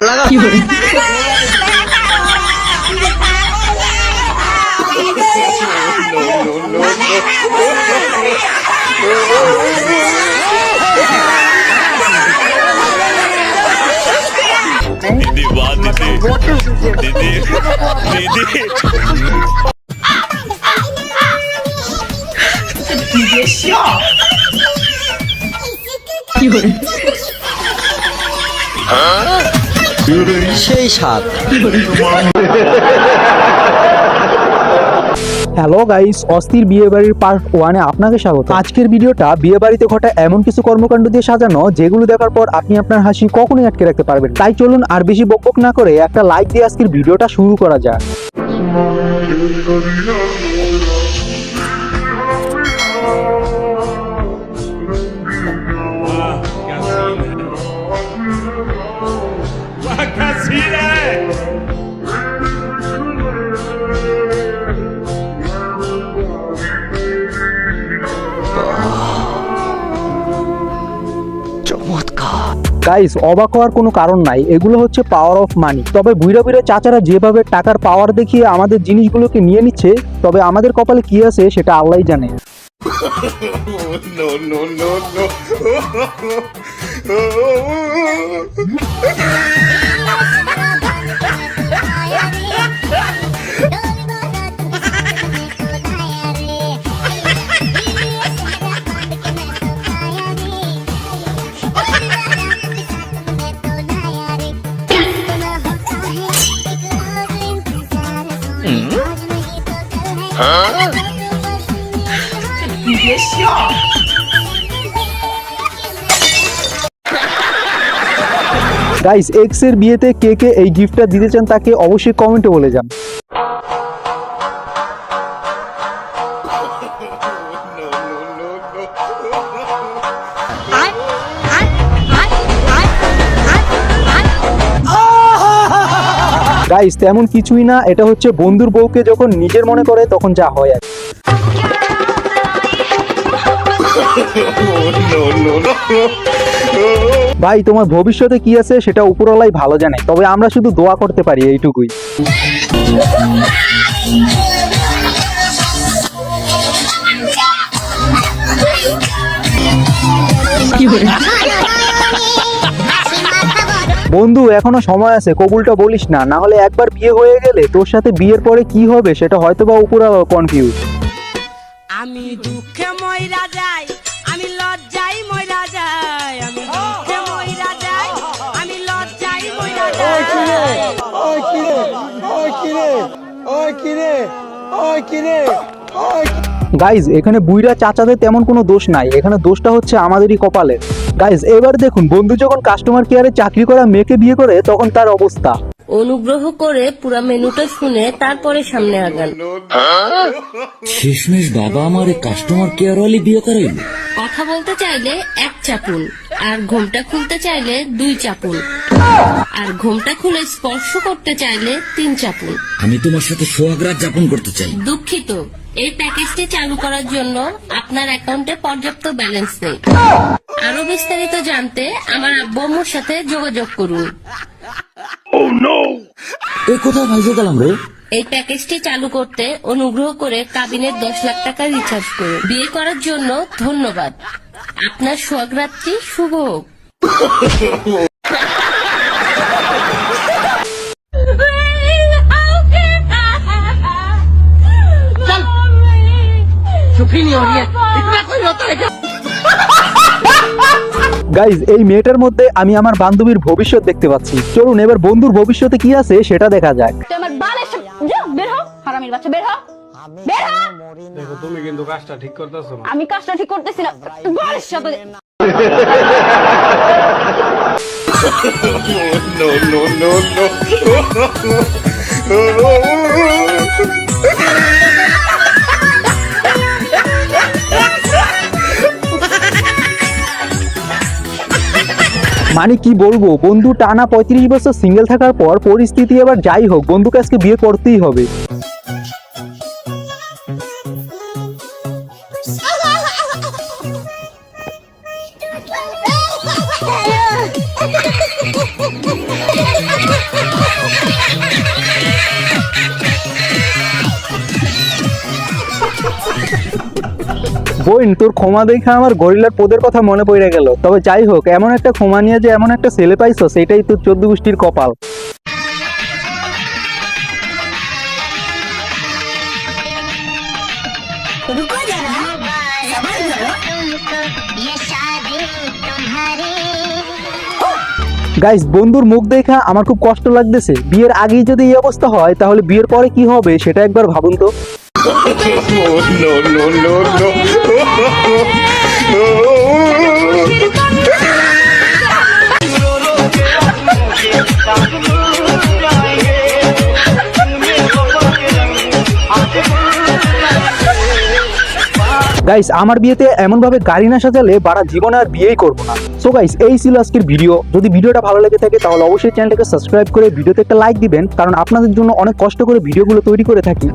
올라가. 디디 와 디디 সেই hello guys অস্থির বিয়ে বাড়ির পার্ট ওয়ানে আপনাকে স্বাগত। আজকের ভিডিওটা বিয়ে বাড়িতে ঘটা এমন কিছু কর্মকাণ্ড দিয়ে সাজানো যেগুলো দেখার পর আপনি আপনার হাসি কখনোই আটকে রাখতে পারবেন। তাই চলুন আর বেশি বকবক না করে একটা লাইক দিয়ে আজকের ভিডিওটা শুরু করা যাক। গাইস অবাক হওয়ার কোনো কারণ নাই। এগুলো হচ্ছে পাওয়ার অফ মানি তবে বুড়া বুড়া চাচারা যেভাবে টাকার পাওয়ার দেখিয়ে আমাদের জিনিসগুলোকে নিয়ে নিচ্ছে, তবে আমাদের কপালে কি আছে সেটা আল্লাহই জানে। नो 你别笑。গাইস এক্সের বিয়েতে কে কে এই গিফটটা দিতে চান তাকে অবশ্যই কমেন্টে বলে যান গাইস তেমন কিছুই না। এটা হচ্ছে বন্ধুর বউকে যখন নিজের মনে করে, তখন যা হয় আর ভাই, তোমার ভবিষ্যতে কি আছে সেটা উপরওয়ালাই ভালো জানে। তবে আমরা শুধু দোয়া করতে পারি এইটুকুই। কি বন্ধু এখনও সময় আছে কবুলটা বলিস না। না হলে একবার বিয়ে হয়ে গেলে তোর সাথে বিয়ের পরে কি হবে সেটা হয়তো বা উপরওয়ালা কনফিউজ আমি দুঃখে ময়রা যাই আমি লজ্জাই ময়রা যাই আমি দুঃখে ময়রা যাই আমি লজ্জাই ময়রা যাই। গাইজ এখানে বুইরা চাচাদের তেমন কোনো দোষ নাই। এখানে দোষটা হচ্ছে আমাদেরই কপালের গাইজ এবার দেখুন বন্ধু যখন কাস্টমার কেয়ারে চাকরি করা মেয়েকে বিয়ে করে তখন তার অবস্থা। অনুগ্রহ করে পুরা মেনুটা শুনে তারপরে সামনে আগান। শেষমেশ বাবা আমার কাস্টমার কেয়ার ওয়ালি বিয়ে করাইলো। কথা বলতে চাইলে এক চাপুন আর ঘোমটা খুলতে চাইলে দুই চাপুন আর ঘোমটা খুলে স্পর্শ করতে চাইলে তিন চাপুন। আমি তোমার সাথে সোহাগরাত যাপন করতে চাই। দুঃখিত এই প্যাকেজটি চালু করার জন্য আপনার অ্যাকাউন্টে পর্যাপ্ত ব্যালেন্স নেই। আরও বিস্তারিত জানতে আমার আব্বু আম্মুর সাথে যোগাযোগ করুন। এ কোথায় ভাইজে গেলাম রে? এই প্যাকেজটি চালু করতে অনুগ্রহ করে কাবিনের দশ লাখ টাকা রিচার্জ করুন। বিয়ে করার জন্য ধন্যবাদ। আপনার সোহাগরাত্রি শুভ হোক। গাইজ এই মেয়েটার মধ্যে আমি আমার বান্ধবীর ভবিষ্যৎ দেখতে পাচ্ছি চলুন এবার বন্ধুর ভবিষ্যতে কি আছে সেটা দেখা যাক আমি কাজটা ঠিক করতেছি না মানে কি বলবো বন্ধু টানা পঁয়ত্রিশ বছর সিঙ্গেল থাকার পর পরিস্থিতি এবার যাই হোক বন্ধুকে আজকে বিয়ে করতেই হবে বোন তোর ক্ষমা দেখে আমার গরিলার পোদের কথা মনে পড়ে গেল। তবে যাই হোক এমন একটা ক্ষমা নিয়ে যে এমন একটা ছেলে পাইছো সেটাই তোর চোদ্দ গোষ্ঠীর কপাল। গাইস বন্ধুর মুখ দেখা আমার খুব কষ্ট লাগতেছে। বিয়ের আগেই যদি এই অবস্থা হয় তাহলে বিয়ের পরে কি হবে সেটা একবার ভাবুন তো। No, no, no, no. Guys আমার বিয়েতে এমন ভাবে গাড়ি না সাজালে বাড়া জীবনে আর বিয়েই করব না সো গাইস এই ছিল আজকের ভিডিও যদি ভিডিওটা ভালো লেগে থাকে তাহলে অবশ্যই চ্যানেলটাকে সাবস্ক্রাইব করে ভিডিওতে একটা লাইক দিবেন কারণ আপনাদের জন্য অনেক কষ্ট করে ভিডিওগুলো তৈরি করে থাকি